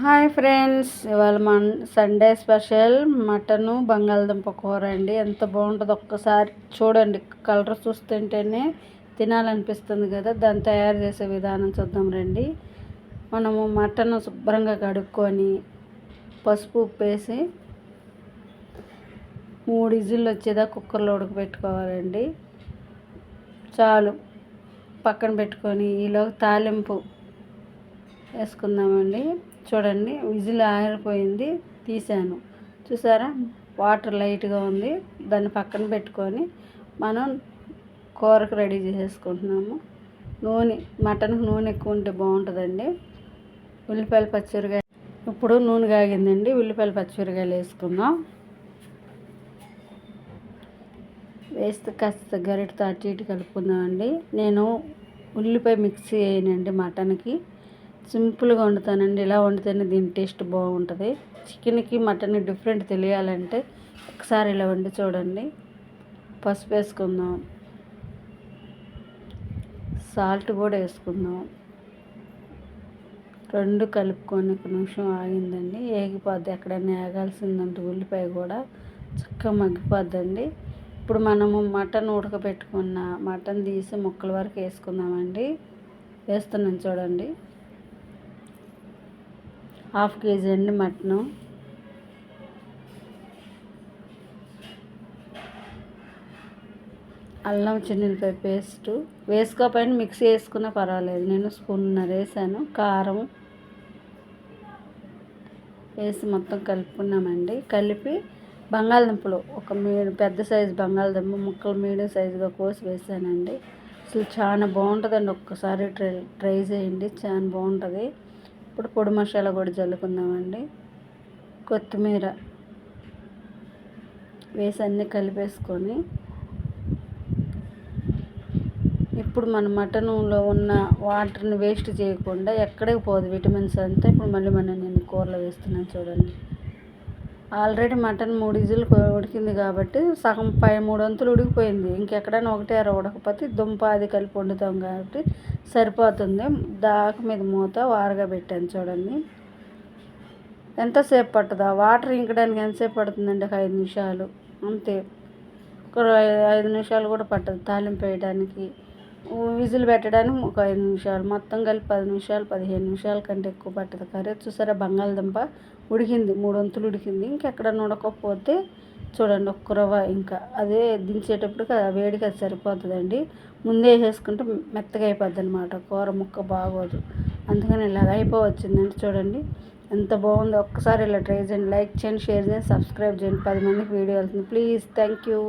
Hi friends ఇవాళ మన Sunday special mutton బంగాళదుంప కూర అండి. ఎంత బాగుంటుందో ఒక్కసారి చూడండి. కలర్ చూస్తుంటేనే తినాలనిపిస్తుంది కదా. దాన్ని తయారు చేసే విధానం చూద్దాం రండి. మనము మటన్ శుభ్రంగా కడుక్కొని పసుపు ఉప్పు వేసి మూడు ఇజిల్లు వచ్చేదా కుక్కర్లో ఉడకబెట్టుకోవాలండి. చాలు. పక్కన పెట్టుకొని ఈలో తాలింపు వేసుకుందామండి. చూడండి విజిల్ ఆరిపోయింది తీసాను చూసారా? వాటర్ లైట్గా ఉంది. దాన్ని పక్కన పెట్టుకొని మనం కూరకు రెడీ చేసేసుకుంటున్నాము. నూనె మటన్కి నూనె ఎక్కువ ఉంటే బాగుంటుందండి. ఉల్లిపాయలు పచ్చిమిరకాయ ఇప్పుడు నూనె కాగిందండి. ఉల్లిపాయలు పచ్చిమిరకాయలు వేసుకుందాం. వేస్తే కాస్త గరిటతో అటు ఇటు కలుపుకుందామండి. నేను ఉల్లిపాయ మిక్సీ వేయనండి మటన్కి. సింపుల్గా వండుతానండి. ఇలా వండితేనే దీని టేస్ట్ బాగుంటుంది. చికెన్కి మటన్ డిఫరెంట్ తెలియాలంటే ఒకసారి ఇలా వండి చూడండి. పసుపు వేసుకుందాం. సాల్ట్ కూడా వేసుకుందాం. రెండు కలుపుకొని ఒక నిమిషం ఆగిందండి. ఏగిపోద్ది. ఎక్కడన్నా ఏగాల్సిందంటే ఉల్లిపాయ కూడా చక్కగా మగ్గిపోద్దండి. ఇప్పుడు మనము మటన్ ఉడకబెట్టుకున్న మటన్ తీసి ముక్కల వరకు వేసుకుందామండి. వేస్తున్నాను చూడండి. హాఫ్ కేజీ అండి మటను. అల్లం చిన్నపై పేస్ట్. వేసుకోకపోయినా మిక్సీ వేసుకున్నా పర్వాలేదు. నేను స్పూన్నర వేసాను. కారం వేసి మొత్తం కలుపుకున్నామండి. కలిపి బంగాళదుంపలు ఒక మీడియం పెద్ద సైజు బంగాళదుంప ముక్కలు మీడియం సైజుగా కోసి వేసానండి. అసలు చాలా బాగుంటుందండి. ఒక్కసారి ట్రై ట్రై చేయండి. చాలా బాగుంటుంది. ఇప్పుడు పొడి మసాలా కూడా జల్లుకుందామండి కొత్తిమీర వేసి అన్నీ కలిపేసుకొని ఇప్పుడు మన మటన్లో ఉన్న వాటర్ని వేస్ట్ చేయకుండా ఎక్కడికి పోదు విటమిన్స్ అంతా. ఇప్పుడు మళ్ళీ మనం నేను కూరలో వేస్తున్నాను చూడండి. ఆల్రెడీ మటన్ మూడు ఇజులు ఉడికింది కాబట్టి సగం పై మూడు వంతులు ఉడికిపోయింది. ఇంకెక్కడైనా ఒకటే అర ఉడకపోతే దుంప అది కలిపి వండుతాం కాబట్టి సరిపోతుంది. దాక మీద మూత వారగా పెట్టాను చూడండి. ఎంతసేపు పట్టదా? వాటర్ ఇంకడానికి ఎంతసేపు పడుతుందండి? ఒక ఐదు నిమిషాలు. అంతే. ఒక ఐదు నిమిషాలు కూడా పట్టదు తాలింపు వేయడానికి. విజిల్ పెట్టడానికి ఒక ఐదు నిమిషాలు మొత్తం కలిపి పది నిమిషాలు పదిహేను నిమిషాల కంటే ఎక్కువ పట్టదు. కర్రీ చూసారా? బంగాళదుంప ఉడికింది మూడు వంతులు ఉడికింది. ఇంకెక్కడ ఉడకపోతే చూడండి ఒక్క రవ్వ ఇంకా. అదే దించేటప్పుడు వేడికి అది సరిపోతుందండి. ముందే వేసేసుకుంటే మెత్తగా అయిపోద్ది అనమాట కూర ముక్క బాగోదు. అందుకని ఇలాగ అయిపోవచ్చిందండి చూడండి. ఎంత బాగుందో ఒక్కసారి ఇలా ట్రై చేయండి లైక్ చేయండి షేర్ చేయండి సబ్స్క్రైబ్ చేయండి. పది మందికి వీడియో వెళ్తుంది. Please thank you.